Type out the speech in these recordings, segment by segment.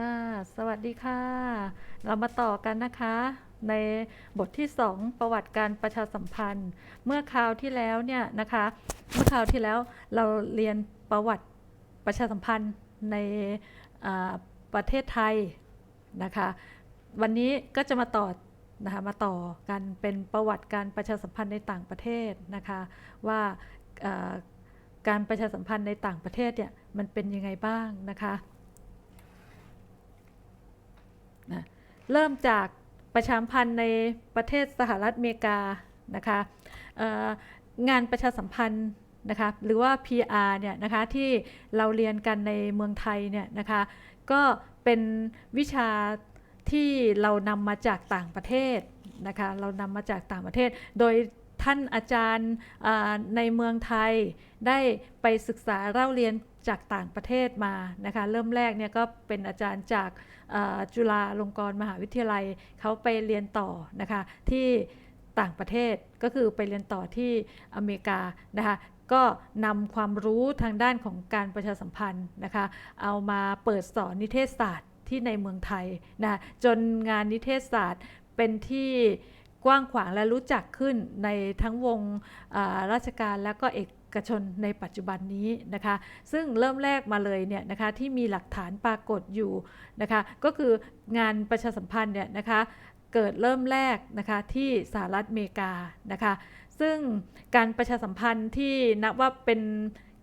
ค่ะ สวัสดีค่ะ เรามาต่อกันนะคะ ในบทที่ 2 ประวัติการประชาสัมพันธ์ เมื่อคราวที่แล้วเนี่ยนะคะ เมื่อคราวที่แล้วเราเรียนประวัติประชาสัมพันธ์ในประเทศไทยนะคะ วันนี้ก็จะมาต่อนะคะมาต่อกันเป็นประวัติการประชาสัมพันธ์ในต่างประเทศนะคะว่าการประชาสัมพันธ์ในต่างประเทศเนี่ยมันเป็นยังไงบ้างนะคะ นะเริ่มจากประชามพันธ์ในประเทศสหรัฐอเมริกานะคะงานประชาสัมพันธ์นะคะหรือว่า PR เนี่ยนะคะที่เราเรียนกันในเมืองไทยเนี่ยนะคะก็เป็นวิชาที่เรานำมาจากต่างประเทศนะคะเรานำมาจากต่างประเทศ โดย ท่านอาจารย์ในเมืองไทยได้ไปศึกษาเล่าเรียนจากต่างประเทศมานะคะเริ่มแรกเนี่ยก็เป็นอาจารย์จากจุฬาลงกรณ์มหาวิทยาลัยเขาไปเรียนต่อนะคะที่ต่างประเทศก็คือไปเรียนต่อที่อเมริกานะคะก็นำความรู้ทางด้านของการประชาสัมพันธ์นะคะเอามาเปิดสอนนิเทศศาสตร์ที่ในเมืองไทยนะจนงานนิเทศศาสตร์เป็นที่ กว้างขวางและรู้จักขึ้นในทั้งวงราชการและก็เอกชนในปัจจุบันนี้นะคะ ซึ่งเริ่มแรกมาเลยเนี่ยนะคะที่มีหลักฐานปรากฏอยู่นะคะ ก็คืองานประชาสัมพันธ์เนี่ยนะคะเกิดเริ่มแรกนะคะที่สหรัฐอเมริกานะคะ ซึ่งการประชาสัมพันธ์ที่นับว่าเป็น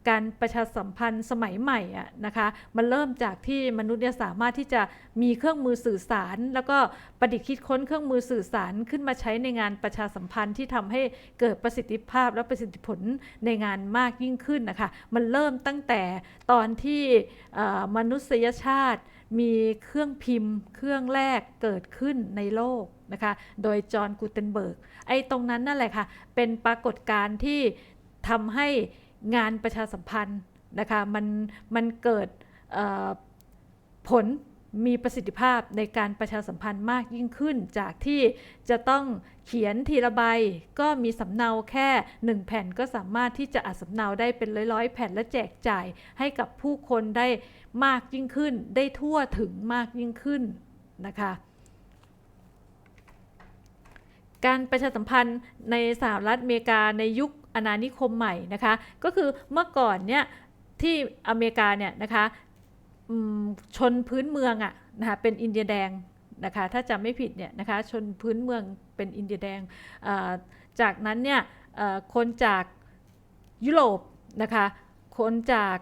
การประชาสัมพันธ์สมัยใหม่อะนะคะมันเริ่มจากที่มนุษย์เนี่ยสามารถที่จะมีเครื่องมือสื่อสาร แล้วก็ประดิษฐ์คิดค้นเครื่องมือสื่อสารขึ้นมาใช้ในงานประชาสัมพันธ์ที่ทำให้เกิดประสิทธิภาพและประสิทธิผลในงานมากยิ่งขึ้นนะคะมันเริ่มตั้งแต่ตอนที่มนุษยชาติมีเครื่องพิมพ์ เครื่องแรกเกิดขึ้นในโลกนะคะโดยจอห์นกูเทนเบิร์กไอ้ตรงนั้นนั่นแหละค่ะเป็นปรากฏการณ์ที่ทำให้ งานประชาสัมพันธ์นะคะมันมันเกิดผลมีประสิทธิภาพในการประชาสัมพันธ์มากยิ่งขึ้น จากที่จะต้องเขียนทีละใบ ก็มีสำเนาแค่ 1 แผ่นก็สามารถที่จะอัดสำเนาได้เป็นร้อยๆ แผ่นและแจกจ่ายให้กับผู้คนได้มากยิ่งขึ้น ได้ทั่วถึงมากยิ่งขึ้นนะคะการประชาสัมพันธ์ในสหรัฐอเมริกาในยุค อาณานิคมใหม่นะคะ ก็คือเมื่อก่อนเนี่ยที่อเมริกาเนี่ยนะคะชนพื้นเมืองอะนะคะเป็นอินเดียแดงนะคะถ้าจำไม่ผิดเนี่ยนะคะชนพื้นเมืองเป็นอินเดียแดง จากนั้นเนี่ยคนจากยุโรปนะคะคนจาก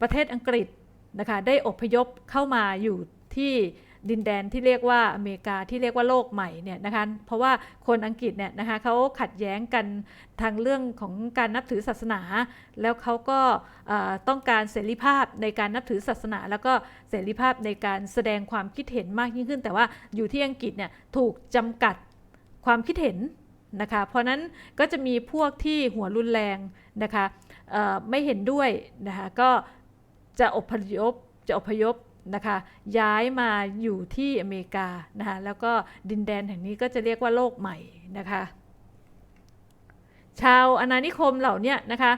ประเทศอังกฤษนะคะได้อพยพเข้ามาอยู่ที่ ดินแดนที่เรียกว่าอเมริกาที่เรียกว่าโลกใหม่เนี่ยนะคะเพราะว่าคนอังกฤษเนี่ยนะคะเขาขัดแย้งกันทางเรื่องของการนับถือศาสนา แล้วเขาก็ต้องการเสรีภาพในการนับถือศาสนา แล้วก็เสรีภาพในการแสดงความคิดเห็นมากยิ่งขึ้น แต่ว่าอยู่ที่อังกฤษเนี่ยถูกจำกัดความคิดเห็นนะคะเพราะนั้นก็จะมีพวกที่หัวรุนแรงนะคะไม่เห็นด้วยนะคะก็จะอพยพจะอพยพ นะคะย้ายมาอยู่ที่อเมริกานะคะแล้วก็ดินแดนแห่งนี้ก็จะเรียกว่าโลกใหม่นะคะชาวอาณานิคมเหล่านี้นะคะ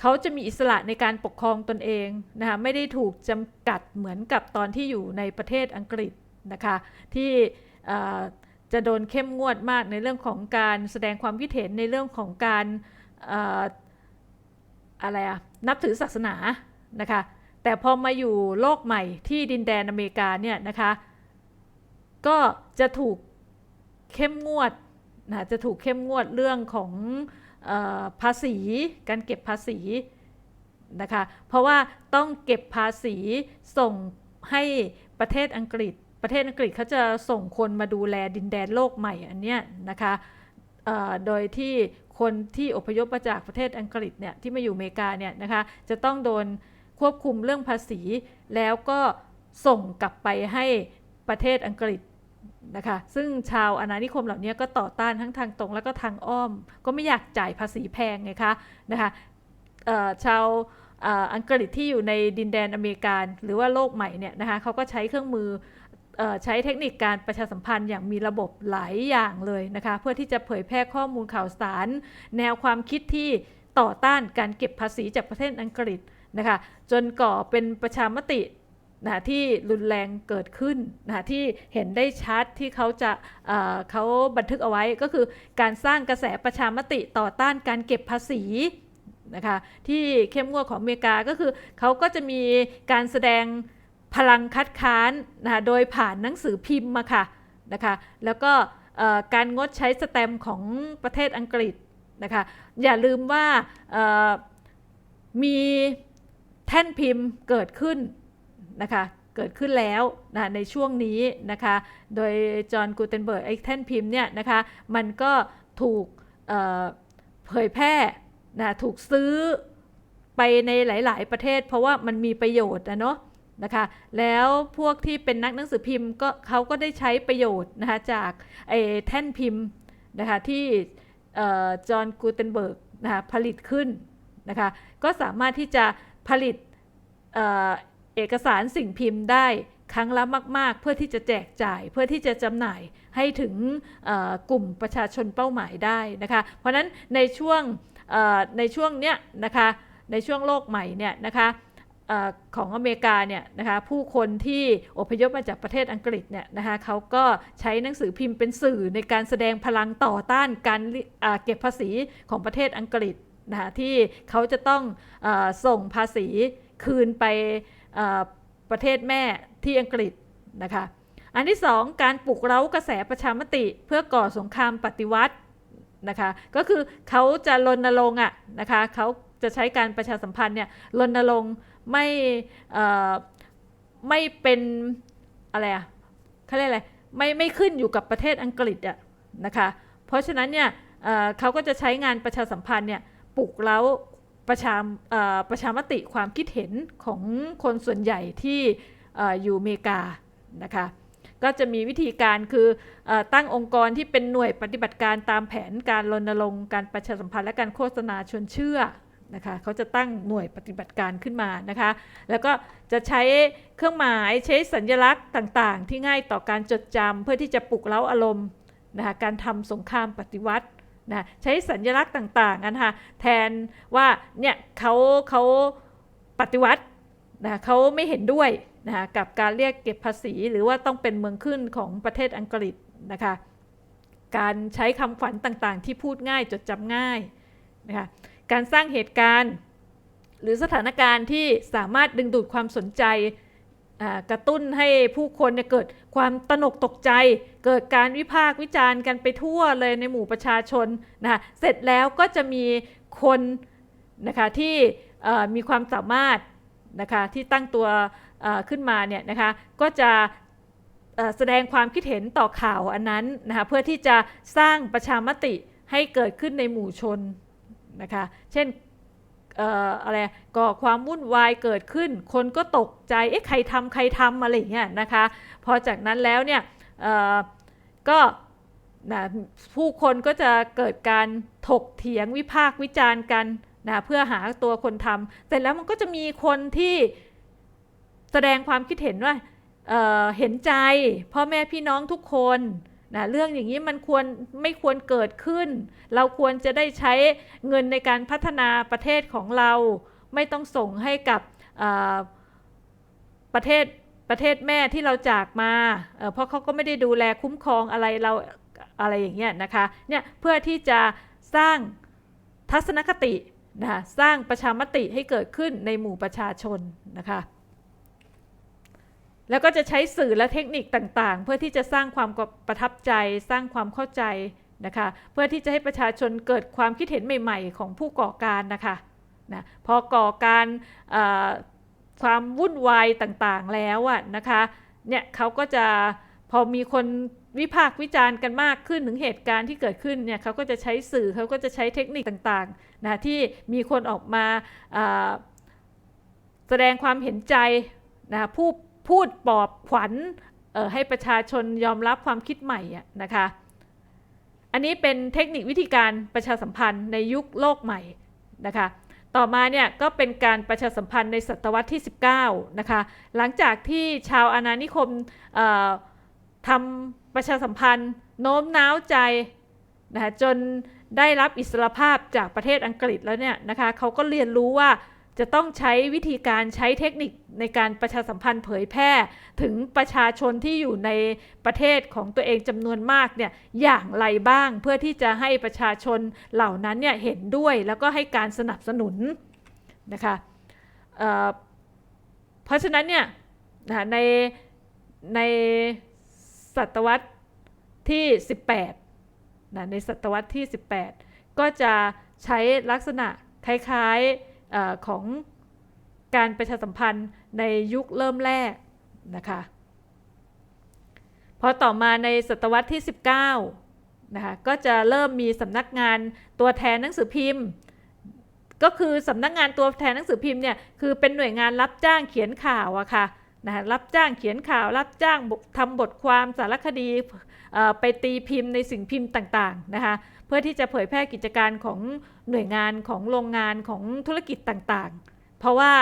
เขาจะมีอิสระในการปกครองตนเองนะคะไม่ได้ถูกจำกัดเหมือนกับตอนที่อยู่ในประเทศอังกฤษนะคะที่จะโดนเข้มงวดมากในเรื่องของการแสดงความคิดเห็นในเรื่องของการเอ่ออะไรอะนับถือศาสนานะคะ แต่พอมาอยู่โลกใหม่ที่ดินแดนอเมริกาเนี่ยนะคะ ก็จะถูกเข้มงวดนะจะถูกเข้มงวดเรื่องของออภาษีการเก็บภาษีนะคะ เพราะว่าต้องเก็บภาษีส่งให้ประเทศอังกฤษ ประเทศอังกฤษเขาจะส่งคนมาดูแลดินแดนโลกใหม่อันเนี้ยนะคะโดยที่คนที่อพยพมาจากประเทศอังกฤษเนี่ยที่มาอยู่อเมริกาเนี่ยนะคะจะต้องโดน ควบคุมเรื่องภาษี แล้วก็ส่งกลับไปให้ประเทศอังกฤษนะคะซึ่งชาวอาณานิคมเหล่านี้ก็ต่อต้านทั้งทางตรงแล้วก็ทางอ้อม ก็ไม่อยากจ่ายภาษีแพงไงคะนะคะชาวอังกฤษที่อยู่ในดินแดนอเมริกันหรือว่าโลกใหม่เนี่ยนะคะเขาก็ใช้เครื่องมืออใช้เทคนิคการประชาสัมพันธ์อย่างมีระบบหลายอย่างเลยนะคะเพื่อที่จะเผยแพร่ข้อมูลข่าวสาร แนวความคิดที่ต่อต้านการเก็บภาษีจากประเทศอังกฤษ นะคะจนก่อเป็นประชามตินะที่รุนแรงเกิดขึ้นนะที่เห็นได้ชัดที่เขาจะเเขาบันทึกเอาไว้ก็คือการสร้างกระแสประชามติต่อต้านการเก็บภาษีนะคะที่เข้มงวดของอเมริกาก็คือเขาก็จะมีการแสดงพลังคัดค้านนะคะโดยผ่านหนังสือพิมพ์มาค่ะนะคะแล้วก็การงดใช้สแตมป์ของประเทศอังกฤษนะคะอย่าลืมว่ามี แท่นพิมพ์เกิดขึ้นนะคะเกิดขึ้นแล้วนะในช่วงนี้นะคะ โดยจอห์นกูเทนเบิร์กไอ้แท่นพิมพ์เนี่ยนะคะ มันก็ถูกเผยแพร่นะถูกซื้อไปในหลาย ๆ ประเทศ เพราะว่ามันมีประโยชน์นะเนาะนะคะ แล้วพวกที่เป็นนักหนังสือพิมพ์ก็เขาก็ได้ใช้ประโยชน์นะคะจากไอ้แท่นพิมพ์นะคะที่จอห์นกูเทนเบิร์กนะคะผลิตขึ้นนะคะ ก็สามารถที่จะ ผลิตเอเอกสารสิ่งพิมพ์ได้ครั้งละมาก ๆ เพื่อที่จะแจกจ่ายเพื่อที่จะจำหน่ายให้ถึงกลุ่มประชาชนเป้าหมายได้นะคะ เพราะนั้นในช่วงในช่วงเนี้ยนะคะในช่วงโลกใหม่เนี่ยนะคะอของอเมริกาเนี่ยนะคะผู้คนที่อพยพมาจากประเทศอังกฤษเนี่ยนะคะเขาก็ใช้หนังสือพิมพ์เป็นสื่อในการแสดงพลังต่อต้านการเก็บภาษีของประเทศอังกฤษ นะคะที่เขาจะต้องอส่งภาษีคืนไปประเทศแม่ที่อังกฤษนะคะอันที่สองการปลุกเร้ากระแสประชามติเพื่อก่อสงครามปฏิวัตินะคะก็คือเขาจะรณรงค์อะนะคะเขาจะใช้การประชาสัมพันธ์เนี่ยรณรงค์ไม่ไม่เป็นอะไรอะเขาเรียกอะไรไม่ไม่ขึ้นอยู่กับประเทศอังกฤษอะนะคะเพราะฉะนั้นเนี่ยเขาก็จะใช้งานประชาสัมพันธ์เนี่ย ปลุกเร้าประชาประชามติความคิดเห็นของคนส่วนใหญ่ที่ออยู่อเมริกานะคะก็จะมีวิธีการคืออตั้งองค์กรที่เป็นหน่วยปฏิบัติการตามแผนการรณรงค์การประชาสัมพันธ์และการโฆษณาชวนเชื่อนะคะเขาจะตั้งหน่วยปฏิบัติการขึ้นมานะคะแล้วก็จะใช้เครื่องหมายใช้สัญลักษณ์ต่างๆ ที่ง่ายต่อการจดจำเพื่อที่จะปลุกเร้าอารมณ์นะคะการทำสงครามปฏิวัติ นะใช้สัญลักษณ์ต่างๆนะคะแทนว่าเนี่ยเขาเขาปฏิวัตินะเขาไม่เห็นด้วยนะคะกับการเรียกเก็บภาษี หรือว่าต้องเป็นเมืองขึ้นของประเทศอังกฤษนะคะการใช้คำขวัญต่างๆ ที่พูดง่ายจดจำง่ายนะคะการสร้างเหตุการณ์ หรือสถานการณ์ที่สามารถดึงดูดความสนใจ กระตุ้นให้ผู้คนเนี่ยเกิดความตนกตกใจ เกิดการวิพากษ์วิจารณ์กันไปทั่วเลยในหมู่ประชาชนนะคะเสร็จแล้วก็จะมีคนนะคะที่มีความสามารถนะคะที่ตั้งตัวขึ้นมาเนี่ยนะคะก็จะแสดงความคิดเห็นต่อข่าวอันนั้นนะคะเพื่อที่จะสร้างประชามติให้เกิดขึ้นในหมู่ชนนะคะเช่น อ่ออะไรก่อความวุ่นวายเกิดขึ้น คนก็ตกใจเอ๊ะใครทำใครทำอะไรอย่างเงี้ยนะคะพอจากนั้นแล้วเนี่ยเอ่อก็นะผู้คนก็จะเกิดการถกเถียงวิพากษ์วิจารณ์กันนะเพื่อหาตัวคนทำเสร็จแล้วมันก็จะมีคนที่แสดงความคิดเห็นว่าเเห็นใจพ่อแม่พี่น้องทุกคน นะเรื่องอย่างนี้มันควรไม่ควรเกิดขึ้น เราควรจะได้ใช้เงินในการพัฒนาประเทศของเรา ไม่ต้องส่งให้กับประเทศประเทศแม่ที่เราจากมาเเพราะเขาก็ไม่ได้ดูแลคุ้มครองอะไรเราอะไรอย่างเงี้ยนะคะเนี่ยเพื่อที่จะสร้างทัศนคตินะคะสร้างประชามติให้เกิดขึ้นในหมู่ประชาชนนะคะ แล้วก็จะใช้สื่อและเทคนิคต่างๆ เพื่อที่จะสร้างความประทับใจ สร้างความเข้าใจนะคะ เพื่อที่จะให้ประชาชนเกิดความคิดเห็นใหม่ๆ ของผู้ก่อการนะคะนะพอก่อการความวุ่นวายต่างๆแล้วอะนะคะเนี่ยเขาก็จะพอมีคนวิพากษ์วิจารณ์กันมากขึ้นถึงเหตุการณ์ที่เกิดขึ้นเนี่ยเขาก็จะใช้สื่อเขาก็จะใช้เทคนิคต่างๆนะที่มีคนออกมาแสดงความเห็นใจนะผู้ พูดปลอบขวัญให้ประชาชนยอมรับความคิดใหม่นะคะ อันนี้เป็นเทคนิควิธีการประชาสัมพันธ์ในยุคโลกใหม่นะคะ ต่อมาเนี่ยก็เป็นการประชาสัมพันธ์ในศตวรรษที่ 19 นะคะ หลังจากที่ชาวอาณานิคมทำประชาสัมพันธ์โน้มน้าวใจนะคะจนได้รับอิสรภาพจากประเทศอังกฤษแล้วเนี่ยนะคะเขาก็เรียนรู้ว่า จะต้องใช้วิธีการใช้เทคนิคในการประชาสัมพันธ์เผยแพร่ ถึงประชาชนที่อยู่ในประเทศของตัวเองจำนวนมากเนี่ยอย่างไรบ้างเพื่อที่จะให้ประชาชนเหล่านั้นเนี่ยเห็นด้วย แล้วก็ให้การสนับสนุนนะคะเเพราะฉะนั้นเนี่ยในในศตวรรษที่ 18นะในศตวรรษที่ 18 ก็จะใช้ลักษณะคล้ายๆ อของการประชาสัมพันธ์ในยุคเริ่มแรกนะคะพอต่อมาในศตวรรษที่ 19นะคะก็จะเริ่มมีสำนักงานตัวแทนหนังสือพิมพ์ ก็คือสำนักงานตัวแทนหนังสือพิมพ์เนี่ยคือเป็นหน่วยงานรับจ้างเขียนข่าวอะค่ะนะรับจ้างเขียนข่าว รับจ้างทำบทความสารคดีไปตีพิมพ์ในสิ่งพิมพ์ต่างๆนะคะ พื่อที่จะเผยแพร่กิจการของหน่วยงานของโรงงานของธุรกิจต่างๆ เพราะว่า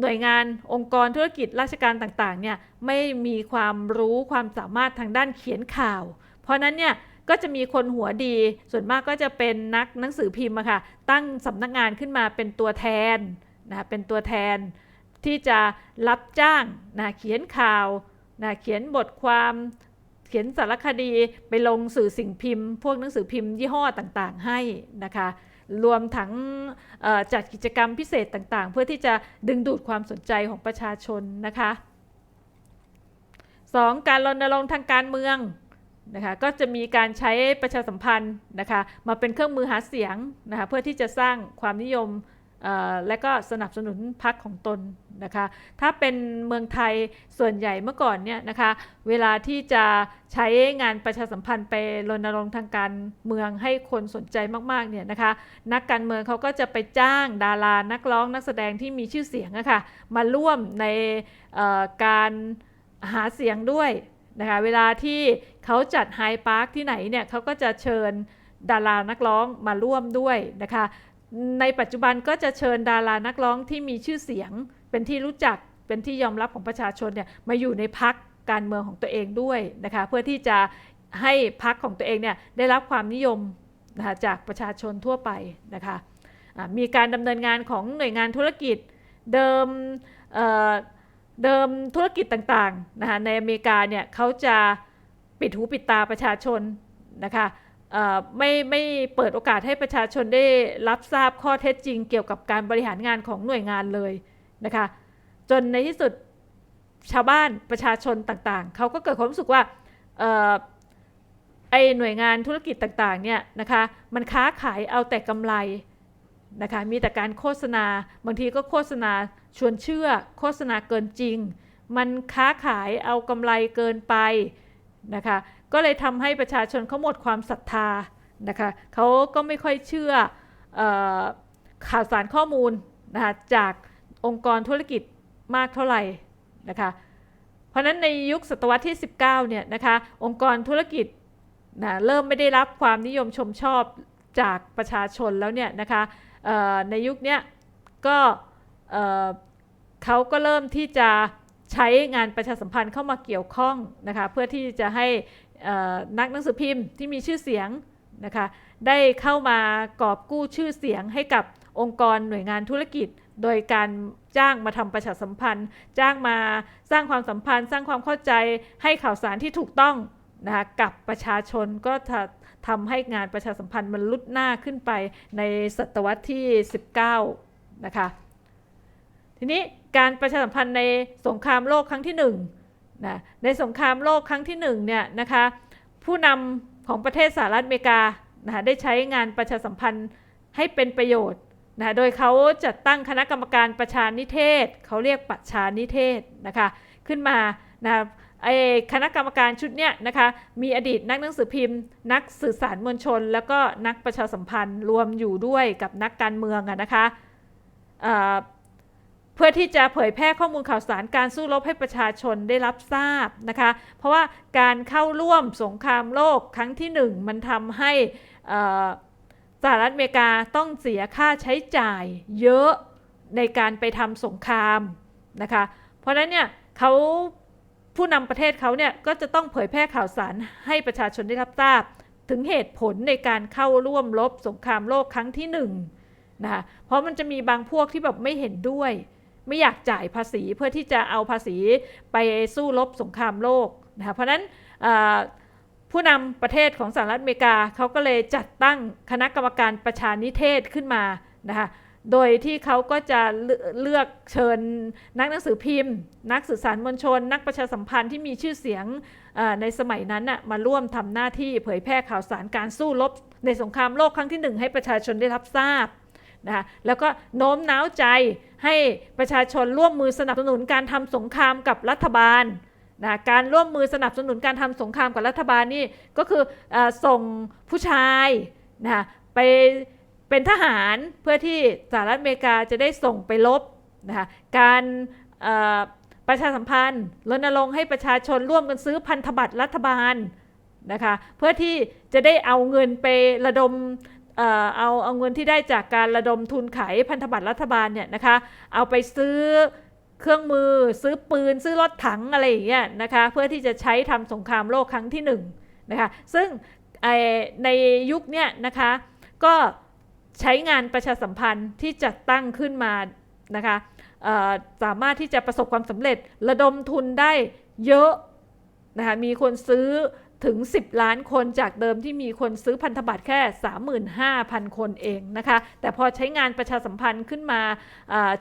หน่วยงานองค์กรธุรกิจราชการต่างๆเนี่ยไม่มีความรู้ความสามารถทางด้านเขียนข่าว เพราะนั้นเนี่ยก็จะมีคนหัวดีส่วนมากก็จะเป็นนักหนังสือพิมพ์อะค่ะตั้งสำนักงานขึ้นมาเป็นตัวแทนนะเป็นตัวแทนที่จะรับจ้างนะเขียนข่าวนะเขียนบทความ เขียนสารคดีไปลงสื่อสิ่งพิมพ์ พวกหนังสือพิมพ์ยี่ห้อต่างๆ ให้นะคะรวมทั้งจัดกิจกรรมพิเศษต่างๆ เพื่อที่จะดึงดูดความสนใจของประชาชนนะคะ 2. การรณรงค์ทางการเมืองนะคะก็จะมีการใช้ประชาสัมพันธ์นะคะมาเป็นเครื่องมือหาเสียงนะคะเพื่อที่จะสร้างความนิยม และก็สนับสนุนพรรคของตนนะคะ ถ้าเป็นเมืองไทยส่วนใหญ่เมื่อก่อนเนี่ยนะคะ เวลาที่จะใช้งานประชาสัมพันธ์ไปรณรงค์ทางการเมืองให้คนสนใจมากๆเนี่ยนะคะ นักการเมืองเขาก็จะไปจ้างดารานักร้องนักแสดงที่มีชื่อเสียงอะคะ่ะมาร่วมในการหาเสียงด้วยนะคะ เวลาที่เขาจัดไฮพาร์คที่ไหนเนี่ยเขาก็จะเชิญดารานักร้องมาร่วมด้วยนะคะ ในปัจจุบันก็จะเชิญดารานักร้องที่มีชื่อเสียง เป็นที่รู้จักเป็นที่ยอมรับของประชาชนเนี่ยมาอยู่ในพักการเมืองของตัวเองด้วยนะคะเพื่อที่จะให้พักของตัวเองเนี่ยได้รับความนิยมนะคะจากประชาชนทั่วไปนะคะมีการดำเนินงานของหน่วยงานธุรกิจเดิมเเดิมธุรกิจต่างๆนะคะในอเมริกาเนี่ยเขาจะปิดหูปิดตาประชาชนนะคะ ไม่ไม่เปิดโอกาสให้ประชาชนได้รับทราบข้อเท็จจริง เกี่ยวกับการบริหารงานของหน่วยงานเลยนะคะ จนในที่สุดชาวบ้านประชาชนต่างๆ เขาก็เกิดความรู้สึกว่าไอหน่วยงานธุรกิจต่างๆเนี่ยนะคะมันค้าขายเอาแต่กำไรนะคะมีแต่การโฆษณาบางทีก็โฆษณาชวนเชื่อ โฆษณาเกินจริง มันค้าขายเอากำไรเกินไปนะคะ ก็เลยทำให้ประชาชนเขาหมดความศรัทธานะคะเขาก็ไม่ค่อยเชื่ออข่าวสารข้อมูลนะคะจากองค์กรธุรกิจมากเท่าไหร่นะคะเพราะนั้นในยุคศตวรรษที่ 19เนี่ยนะคะองค์กรธุรกิจนะเริ่มไม่ได้รับความนิยมชมชอบจากประชาชนแล้วเนี่ยนะคะในยุคนี้ก็เขาก็เริ่มที่จะใช้งานประชาสัมพันธ์เข้ามาเกี่ยวข้องนะคะเพื่อที่จะให้ นักหนังสือพิมพ์ที่มีชื่อเสียงนะคะได้เข้ามากอบกู้ชื่อเสียงให้กับองค์กรหน่วยงานธุรกิจ โดยการจ้างมาทำประชาสัมพันธ์ จ้างมาสร้างความสัมพันธ์ สร้างความเข้าใจให้ข่าวสารที่ถูกต้องนะคะกับประชาชนก็ทำให้งานประชาสัมพันธ์มันลุดหน้าขึ้นไปในศตวรรษที่ 19 นะคะ ทีนี้การประชาสัมพันธ์ในสงครามโลกครั้งที่ 1 นะในสงครามโลกครั้งที่1เนี่ยนะคะผู้นำของประเทศสหรัฐอเมริกานะได้ใช้งานประชาสัมพันธ์ให้เป็นประโยชน์นะโดยเขาจัดตั้งคณะกรรมการประชานิเทศ เขาเรียกประชานิเทศนะคะขึ้นมานะไอคณะกรรมการชุดเนี้ยนะคะมีอดีตนักหนังสือพิมพ์ นักสื่อสารมวลชน แล้วก็นักประชาสัมพันธ์รวมอยู่ด้วยกับนักการเมืองอะนะคะ พื่อที่จะเผยแพร่ข้อมูลข่าวสารการสู้รบให้ประชาชนได้รับทราบนะคะ เพราะว่าการเข้าร่วมสงครามโลกครั้งที่ 1 มันทำให้สหรัฐอเมริกาต้องเสียค่าใช้จ่ายเยอะในการไปทำสงครามนะคะ เพราะนั้นเนี่ยเขาผู้นำประเทศเขาเนี่ยก็จะต้องเผยแพร่ข่าวสารให้ประชาชนได้รับทราบ ถึงเหตุผลในการเข้าร่วมรบสงครามโลกครั้งที่1นะคะเพราะมันจะมีบางพวกที่แบบไม่เห็นด้วย ไม่อยากจ่ายภาษีเพื่อที่จะเอาภาษีไปสู้รบสงครามโลกนะคะเพราะนั้นผู้นำประเทศของสหรัฐอเมริกาเขาก็เลยจัดตั้งคณะกรรมการประชานิเทศขึ้นมานะคะโดยที่เขาก็จะเลือกเชิญนักหนังสือพิมพ์ นักสื่อสารมวลชน นักประชาสัมพันธ์ที่มีชื่อเสียงในสมัยนั้นมาร่วมทำหน้าที่เผยแพร่ข่าวสารการสู้รบในสงครามโลกครั้งที่หนึ่งให้ประชาชนได้รับทราบ นะคะแล้วก็โน้มน้าวใจให้ประชาชนร่วมมือสนับสนุนการทำสงครามกับรัฐบาลนะการร่วมมือสนับสนุนการทำสงครามกับรัฐบาลนี่ก็คืออส่งผู้ชายนะไปเป็นทหารเพื่อที่สหรัฐอเมริกาจะได้ส่งไปรบนะคะการประชาสัมพันธ์รณรงค์ให้ประชาชนร่วมกันซื้อพันธบัตรรัฐบาลนะคะเพื่อที่จะได้เอาเงินไประดม เออเอาเอาเงินที่ได้จากการระดมทุนขายพันธบัตรรัฐบาลเนี่ยนะคะเอาไปซื้อเครื่องมือซื้อปืนซื้อรถถังอะไรอย่างเงี้ยนะคะเพื่อที่จะใช้ทำสงครามโลกครั้งที่หนึ่งนะคะซึ่งในยุคเนี้ยนะคะก็ใช้งานประชาสัมพันธ์ที่จัดตั้งขึ้นมานะคะสามารถที่จะประสบความสำเร็จระดมทุนได้เยอะนะคะมีคนซื้อ ถึง 10 ล้านคนจากเดิมที่มีคนซื้อพันธบัตรแค่ 35,000 คนเองนะคะ แต่พอใช้งานประชาสัมพันธ์ขึ้นมา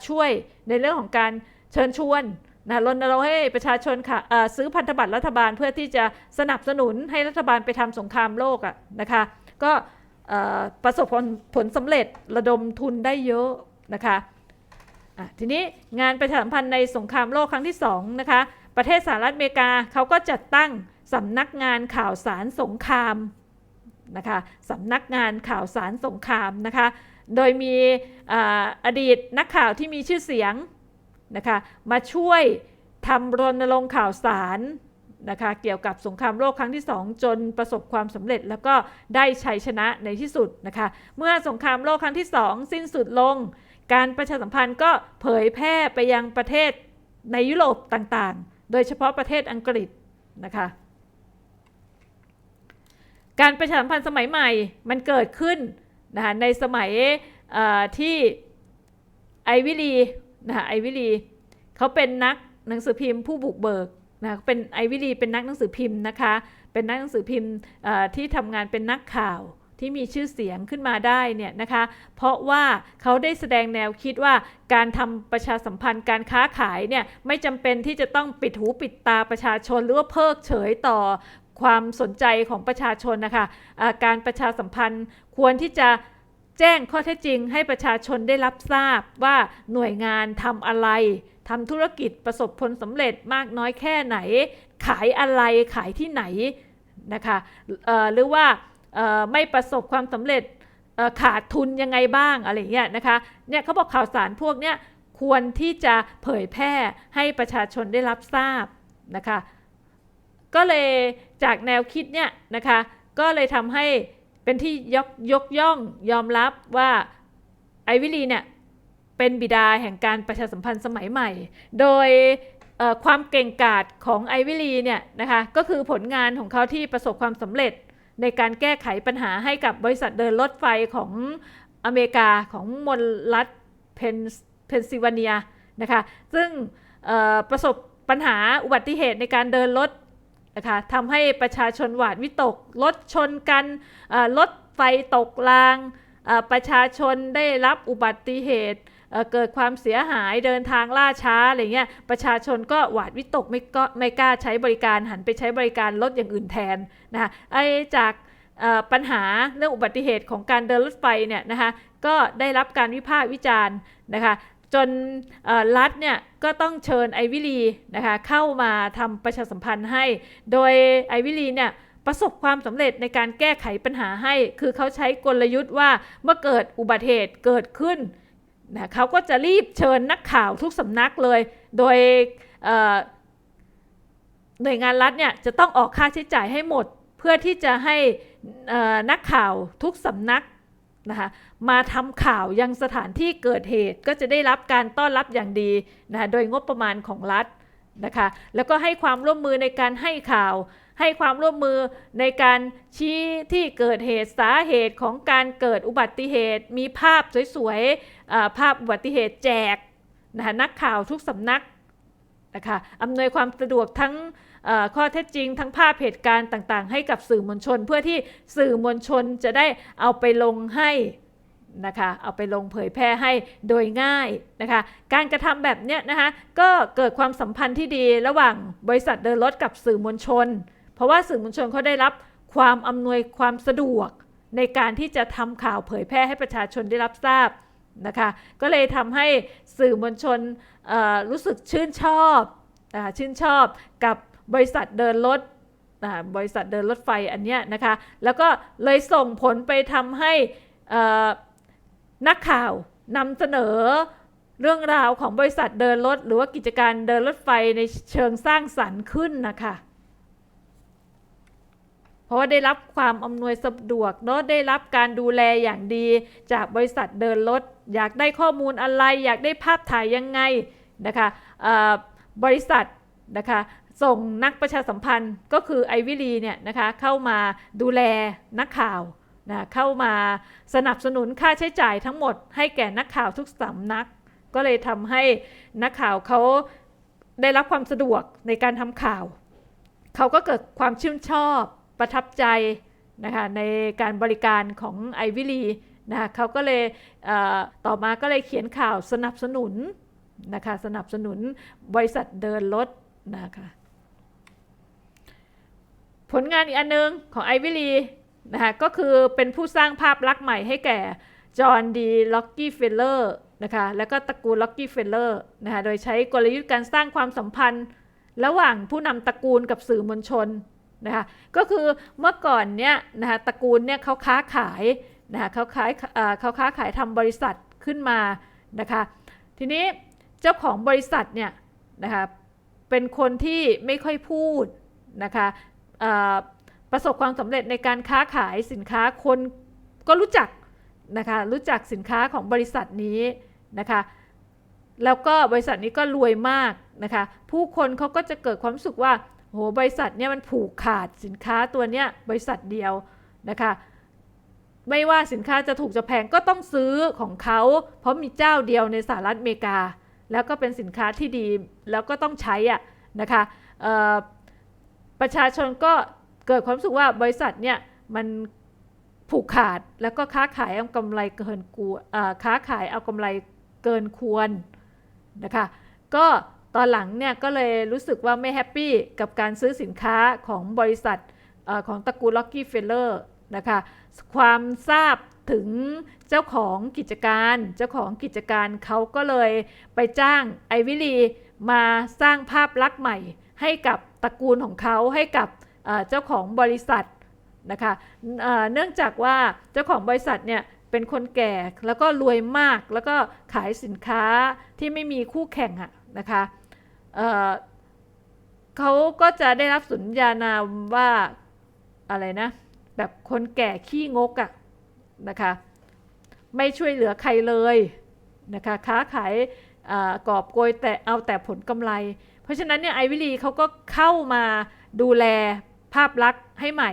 ช่วยในเรื่องของการเชิญชวนนะรณรงค์ให้ประชาชนค่ะซื้อพันธบัตรรัฐบาลเพื่อที่จะสนับสนุนให้รัฐบาลไปทำสงครามโลกอะนะคะ ก็ประสบผลผลสำเร็จระดมทุนได้เยอะนะคะะทีนี้งานประชาสัมพันธ์ในสงครามโลกครั้งที่สองนะคะประเทศสหรัฐอเมริกาเขาก็จัดตั้ง สำนักงานข่าวสารสงครามนะคะสำนักงานข่าวสารสงครามนะคะ โดยมีออดีตนักข่าวที่มีชื่อเสียงนะคะมาช่วยทำรณรงค์ข่าวสารนะคะเกี่ยวกับสงครามโลกครั้งที่ 2 จนประสบความสำเร็จแล้วก็ได้ชัยชนะในที่สุดนะคะเมื่อสงครามโลกครั้งที่ 2 สิ้นสุดลง การประชาสัมพันธ์ก็เผยแพร่ไปยังประเทศในยุโรปต่างๆ โดยเฉพาะประเทศอังกฤษนะคะ การประชาสัมพันธ์สมัยใหม่มันเกิดขึ้นนะคะในสมัยที่ไอวิลีนะคะไอวิลีเขาเป็นนักหนังสือพิมพ์ผู้บุกเบิกนะเป็นไอวิลีเป็นนักหนังสือพิมพ์นะคะ เป็นนักหนังสือพิมพ์ที่ทำงานเป็นนักข่าวที่มีชื่อเสียงขึ้นมาได้เนี่ยนะคะ เพราะว่าเขาได้แสดงแนวคิดว่าการทำประชาสัมพันธ์การค้าขายเนี่ยไม่จำเป็นที่จะต้องปิดหูปิดตาประชาชนหรือว่าเพิกเฉยต่อ ความสนใจของประชาชนนะคะอ่าการประชาสัมพันธ์ควรที่จะแจ้งข้อเท็จจริงให้ประชาชนได้รับทราบว่าหน่วยงานทำอะไรทำธุรกิจประสบผลสำเร็จมากน้อยแค่ไหน ขายอะไรขายที่ไหนนะคะหรือว่าไม่ประสบความสำเร็จขาดทุนยังไงบ้างอะไรเงี้ยนะคะเนี่ยเขาบอกข่าวสารพวกเนี้ยควรที่จะเผยแพร่ให้ประชาชนได้รับทราบนะคะ ก็เลยจากแนวคิดเนี่ยนะคะ ก็เลยทำให้เป็นที่ยกยกย่องยอมรับว่าไอวิลีเนี่ยเป็นบิดาแห่งการประชาสัมพันธ์สมัยใหม่ โดยความเก่งกาจของไอวิลีเนี่ยนะคะก็คือผลงานของเขาที่ประสบความสำเร็จในการแก้ไขปัญหาให้กับบริษัทเดินรถไฟของอเมริกาของมลรัฐเพนเพนซิลเวเนียนะคะซึ่งประสบปัญหาอุบัติเหตุในการเดินรถ นะคะทำให้ประชาชนหวาดวิตกรถชนกันรถไฟตกราง ประชาชนได้รับอุบัติเหตุเกิดความเสียหายเดินทางล่าช้าอะไรเงี้ยประชาชนก็หวาดวิตกไม่ก็ไม่กล้าใช้บริการหันไปใช้บริการรถอย่างอื่นแทนนะคะไอจากปัญหาเรื่องอุบัติเหตุของการเดินรถไฟเนี่ยนะคะก็ได้รับการวิพากษ์วิจารณ์นะคะ จนรัฐเนี่ยก็ต้องเชิญไอวิลีนะคะเข้ามาทำประชาสัมพันธ์ให้ โดยไอวิลีเนี่ยประสบความสำเร็จในการแก้ไขปัญหาให้ คือเขาใช้กลยุทธ์ว่าเมื่อเกิดอุบัติเหตุเกิดขึ้นนะเขาก็จะรีบเชิญนักข่าวทุกสำนักเลย โดยหน่วยงานรัฐเนี่ยจะต้องออกค่าใช้จ่ายให้หมด เพื่อที่จะให้นักข่าวทุกสำนัก นะคะมาทำข่าวยังสถานที่เกิดเหตุก็จะได้รับการต้อนรับอย่างดีนะคะโดยงบประมาณของรัฐนะคะแล้วก็ให้ความร่วมมือในการให้ข่าว ให้ความร่วมมือในการชี้ที่เกิดเหตุสาเหตุของการเกิดอุบัติเหตุ มีภาพสวยๆภาพอุบัติเหตุแจกนะคะนักข่าวทุกสำนักนะคะอำนวยความสะดวกทั้ง ข้อเท็จจริงทั้งภาพเหตุการณ์ต่างๆ ให้กับสื่อมวลชน เพื่อที่สื่อมวลชนจะได้เอาไปลงให้นะคะเอาไปลงเผยแพร่ให้โดยง่ายนะคะการกระทำแบบเนี้ยนะคะก็เกิดความสัมพันธ์ที่ดีระหว่างบริษัทเดินรถกับสื่อมวลชน เพราะว่าสื่อมวลชนเขาได้รับความอำนวยความสะดวกในการที่จะทำข่าวเผยแพร่ให้ประชาชนได้รับทราบนะคะก็เลยทำให้สื่อมวลชนรู้สึกชื่นชอบอชื่นชอบกับ บริษัทเดินรถบริษัทเดินรถไฟอันเนี้ยนะคะ แล้วก็เลยส่งผลไปทำให้นักข่าวนำเสนอเรื่องราวของบริษัทเดินรถ หรือว่ากิจการเดินรถไฟในเชิงสร้างสรรค์ขึ้นนะคะเพราะว่าได้รับความอำนวยสะดวกเนาะได้รับการดูแลอย่างดีจากบริษัทเดินรถ อยากได้ข้อมูลอะไร อยากได้ภาพถ่ายยังไงนะคะบริษัทนะคะ ส่งนักประชาสัมพันธ์ก็คือไอวิลีเนี่ยนะคะเข้ามาดูแลนักข่าวนะเข้ามาสนับสนุนค่าใช้จ่ายทั้งหมดให้แก่นักข่าวทุกสำนัก ก็เลยทำให้นักข่าวเขาได้รับความสะดวกในการทำข่าว เขาก็เกิดความชื่นชอบประทับใจนะคะในการบริการของไอวิลีนะคะเขาก็เลยเต่อมาก็เลยเขียนข่าวสนับสนุนนะคะสนับสนุนบริษัทเดินรถนะคะ ผลงานอีกอันนึงของไอวิลีนะคะก็คือเป็นผู้สร้างภาพลักษณ์ใหม่ให้แก่จอห์นดีล็อกกี้เฟลเลอร์นะคะแล้วก็ตระกูลล็อกกี้เฟลเลอร์นะคะโดยใช้กลยุทธ์การสร้างความสัมพันธ์ ระหว่างผู้นำตระกูลกับสื่อมวลชนนะคะก็คือเมื่อก่อนเนี่ยนะคะตระกูลเนี่ยเขาค้าขายนะคะเขาขายเขาค้าขายทำบริษัทขึ้นมานะคะทีนี้เจ้าของบริษัทเนี่ยนะคะเป็นคนที่ไม่ค่อยพูดนะคะ ประสบความสำเร็จในการค้าขายสินค้าคนก็รู้จักนะคะรู้จักสินค้าของบริษัทนี้นะคะแล้วก็บริษัทนี้ก็รวยมากนะคะผู้คนเขาก็จะเกิดความรู้สึกว่าโหบริษัทเนี่ยมันผูกขาดสินค้าตัวเนี้ยบริษัทเดียวนะคะไม่ว่าสินค้าจะถูกจะแพงก็ต้องซื้อของเขาเพราะมีเจ้าเดียวในสหรัฐอเมริกา แล้วก็เป็นสินค้าที่ดีแล้วก็ต้องใช้อะนะคะ ประชาชนก็เกิดความรู้สึกว่าบริษัทเนี่ยมันผูกขาดแล้วก็ค้าขายเอากำไรเกินกูเอ่อค้าขายเอากำไรเกินควรนะคะก็ตอนหลังเนี่ยก็เลยรู้สึกว่าไม่แฮปปี้กับการซื้อสินค้าของบริษัทเออของตระกูลล็อกกี้เฟลเลอร์นะคะความทราบถึงเจ้าของกิจการเจ้าของกิจการเขาก็เลยไปจ้างไอวิลีมาสร้างภาพลักษณ์ใหม่ให้กับ ตระกูลของเขาให้กับเจ้าของบริษัทนะคะเเนื่องจากว่าเจ้าของบริษัทเนี่ยเป็นคนแก่แล้วก็รวยมากแล้วก็ขายสินค้าที่ไม่มีคู่แข่งอะนะคะเเขาก็จะได้รับสุญญานามว่าอะไรนะแบบคนแก่ขี้งกอะนะคะไม่ช่วยเหลือใครเลยนะคะค้าขายเอ่อกอบโกยแต่เอาแต่ผลกำไร ราะฉะนั้นเนี่ยไอวิลีเขาก็เข้ามาดูแลภาพลักษณ์ให้ใหม่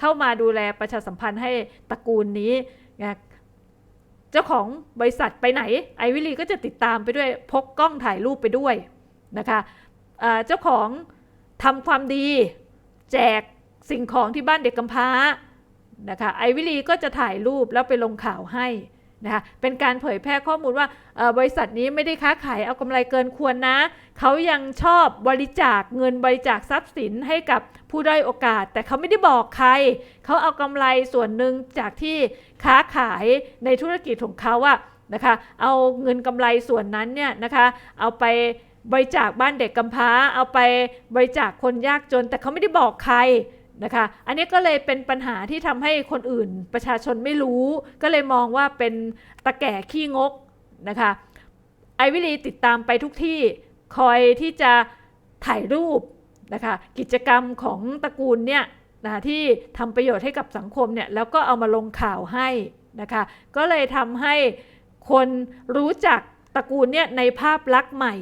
เข้ามาดูแลประชาสัมพันธ์ให้ตระกูลนี้นะเจ้าของบริษัทไปไหนไอวิลีก็จะติดตามไปด้วยพกกล้องถ่ายรูปไปด้วยนะคะเอ่อเจ้าของทำความดี แจกสิ่งของที่บ้านเด็กกำพร้านะคะไอวิลีก็จะถ่ายรูปแล้วไปลงข่าวให้ นะคะเป็นการเผยแพร่ข้อมูลว่าบริษัทนี้ไม่ได้ค้าขายเอากำไรเกินควรนะ เขายังชอบบริจาคเงินบริจาคทรัพย์สินให้กับผู้ด้อยโอกาส แต่เขาไม่ได้บอกใคร เขาเอากำไรส่วนหนึ่งจากที่ค้าขายในธุรกิจของเขาอะนะคะเอาเงินกำไรส่วนนั้นเนี่ยนะคะเอาไปบริจาคบ้านเด็กกำพร้า เอาไปบริจาคคนยากจน แต่เขาไม่ได้บอกใคร นะคะ อันนี้ก็เลยเป็นปัญหาที่ทำให้คนอื่นประชาชนไม่รู้ ก็เลยมองว่าเป็นตะแก่ขี้งกนะคะไอวิลีติดตามไปทุกที่คอยที่จะถ่ายรูปนะคะกิจกรรมของตระกูลเนี่ยนะที่ทำประโยชน์ให้กับสังคมเนี่ยแล้วก็เอามาลงข่าวให้นะคะก็เลยทำให้คนรู้จักตระกูลเนี่ยในภาพลักษณ์ใหม่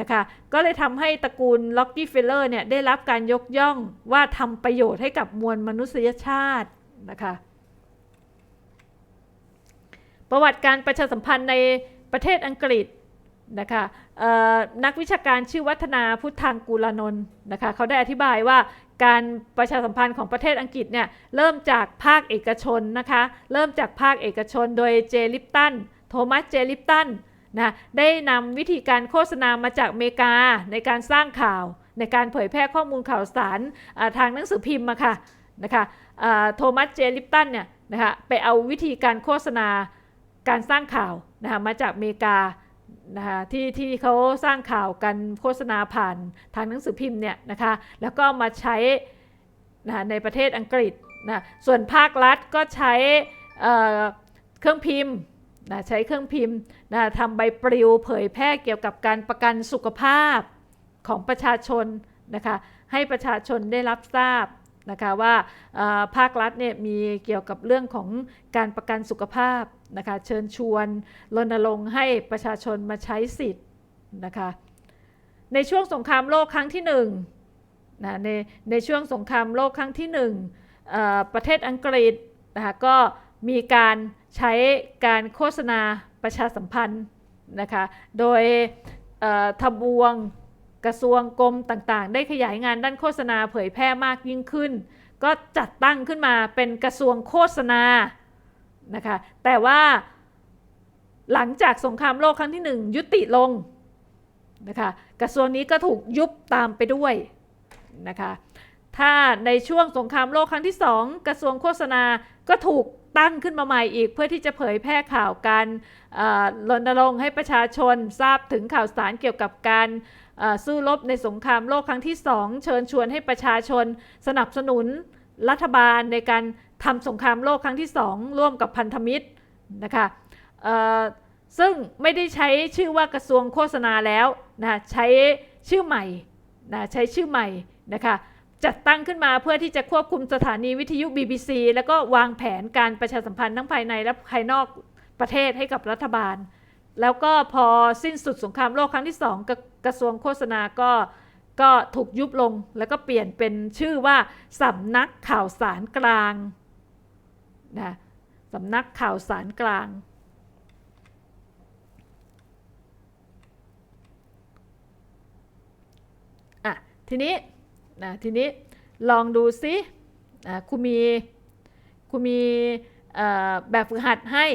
นะคะ ก็เลยทำให้ตระกูลล็อกกี้เฟลเลอร์เนี่ยได้รับการยกย่องว่าทำประโยชน์ให้กับมวลมนุษยชาตินะคะ ประวัติการประชาสัมพันธ์ในประเทศอังกฤษนะคะนักวิชาการชื่อวัฒนาพุทธังกุลานนท์นะคะเขาได้อธิบายว่าการประชาสัมพันธ์ของประเทศอังกฤษเนี่ยเริ่มจากภาคเอกชนนะคะ เริ่มจากภาคเอกชนโดยเจลิปตัน โทมัสเจลิปตัน นะได้นำวิธีการโฆษณามาจากอเมริกาในการสร้างข่าว ในการเผยแพร่ข้อมูลข่าวสารทางหนังสือพิมพ์มาค่ะนะคะโทมัสเจลิปตันเนี่ยนะคะไปเอาวิธีการโฆษณาการสร้างข่าวนะคะมาจากอเมริกานะคะที่ที่เขาสร้างข่าวกันโฆษณาผ่านทางหนังสือพิมพ์เนี่ยนะคะแล้วก็มาใช้นะในประเทศอังกฤษนะส่วนภาครัฐก็ใช้เอ่อเครื่องพิมพ์ นะใช้เครื่องพิมพ์นะทำใบปลิวเผยแพร่เกี่ยวกับการประกันสุขภาพของประชาชนนะคะให้ประชาชนได้รับทราบนะคะว่าภาครัฐเนี่ยมีเกี่ยวกับเรื่องของการประกันสุขภาพนะคะเชิญชวนรณรงค์ให้ประชาชนมาใช้สิทธิ์นะคะในช่วงสงครามโลกครั้งที่หนึ่งนะในในช่วงสงครามโลกครั้งที่หนึ่งประเทศอังกฤษนะคะก็มีการ ใช้การโฆษณาประชาสัมพันธ์นะคะ โดยทบวงกระทรวงกรมต่างๆ ได้ขยายงานด้านโฆษณาเผยแพร่มากยิ่งขึ้น ก็จัดตั้งขึ้นมาเป็นกระทรวงโฆษณานะคะ แต่ว่าหลังจากสงครามโลกครั้งที่หนึ่งยุติลงนะคะกระทรวงนี้ก็ถูกยุบตามไปด้วยนะคะถ้าในช่วงสงครามโลกครั้งที่สองกระทรวงโฆษณาก็ถูก ตั้งขึ้นมาใหม่อีกเพื่อที่จะเผยแพร่ข่าวการรณรงค์ให้ประชาชนทราบถึงข่าวสารเกี่ยวกับการสู้รบในสงครามโลกครั้งที่สองเชิญชวนให้ประชาชนสนับสนุนรัฐบาลในการทำสงครามโลกครั้งที่สองร่วมกับพันธมิตรนะคะซึ่งไม่ได้ใช้ชื่อว่ากระทรวงโฆษณาแล้วนะใช้ชื่อใหม่นะใช้ชื่อใหม่นะคะ จัดตั้งขึ้นมาเพื่อที่จะควบคุมสถานีวิทยุ BBC แล้วก็วางแผนการประชาสัมพันธ์ทั้งภายในและภายนอกประเทศให้กับรัฐบาล แล้วก็พอสิ้นสุดสงครามโลกครั้งที่สองกระกระทรวงโฆษณาก็ก็ถูกยุบลงแล้วก็เปลี่ยนเป็นชื่อว่าสำนักข่าวสารกลางนะสำนักข่าวสารกลาง อะ ทีนี้ นะทีนี้ลองดูซินะครูมีครูมีแบบฝึกหัดให้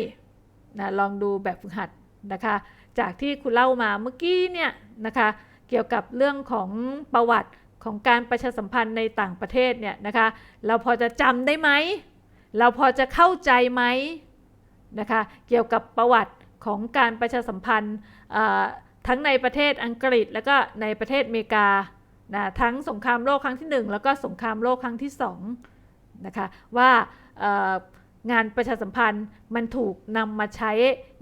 นะลองดูแบบฝึกหัดนะคะ จากที่คุณเล่ามาเมื่อกี้เนี่ยนะคะ เกี่ยวกับเรื่องของประวัติของการประชาสัมพันธ์ในต่างประเทศเนี่ยนะคะ เราพอจะจำได้ไหม เราพอจะเข้าใจไหมนะคะ เกี่ยวกับประวัติของการประชาสัมพันธ์ทั้งในประเทศอังกฤษแล้วก็ในประเทศอเมริกา นะทั้งสงครามโลกครั้งที่ 1 แล้วก็สงครามโลกครั้งที่2นะคะว่างานประชาสัมพันธ์มันถูกนำมาใช้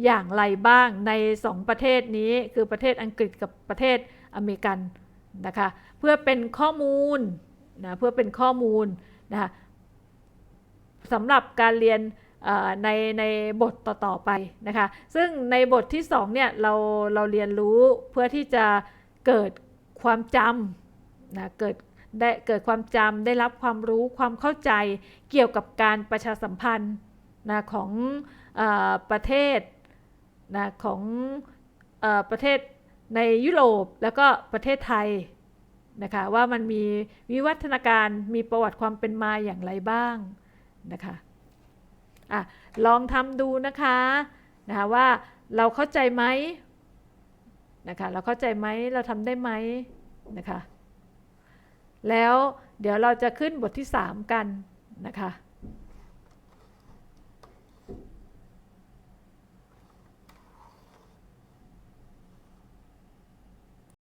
อย่างไรบ้างใน 2 ประเทศนี้คือประเทศอังกฤษกับประเทศอเมริกันนะคะเพื่อเป็นข้อมูลนะเพื่อเป็นข้อมูลนะคะสำหรับการเรียนในในบทต่อ ๆ ไปนะคะ ซึ่งในบทที่2เนี่ยเราเราเรียนรู้เพื่อที่จะเกิดความจำ นะเกิดได้เกิดความจำได้รับความรู้ความเข้าใจเกี่ยวกับการประชาสัมพันธ์นะของอประเทศนะของออประเทศในยุโรปแล้วก็ประเทศไทยนะคะว่ามันมีวิวัฒนาการมีประวัติความเป็นมาอย่างไรบ้างนะคะอะลองทำดูนะคะนะคะว่าเราเข้าใจไหมนะคะเราเข้าใจไหมเราทำได้ไหมนะคะ แล้วเดี๋ยวเราจะขึ้นบทที่ 3 กันนะคะ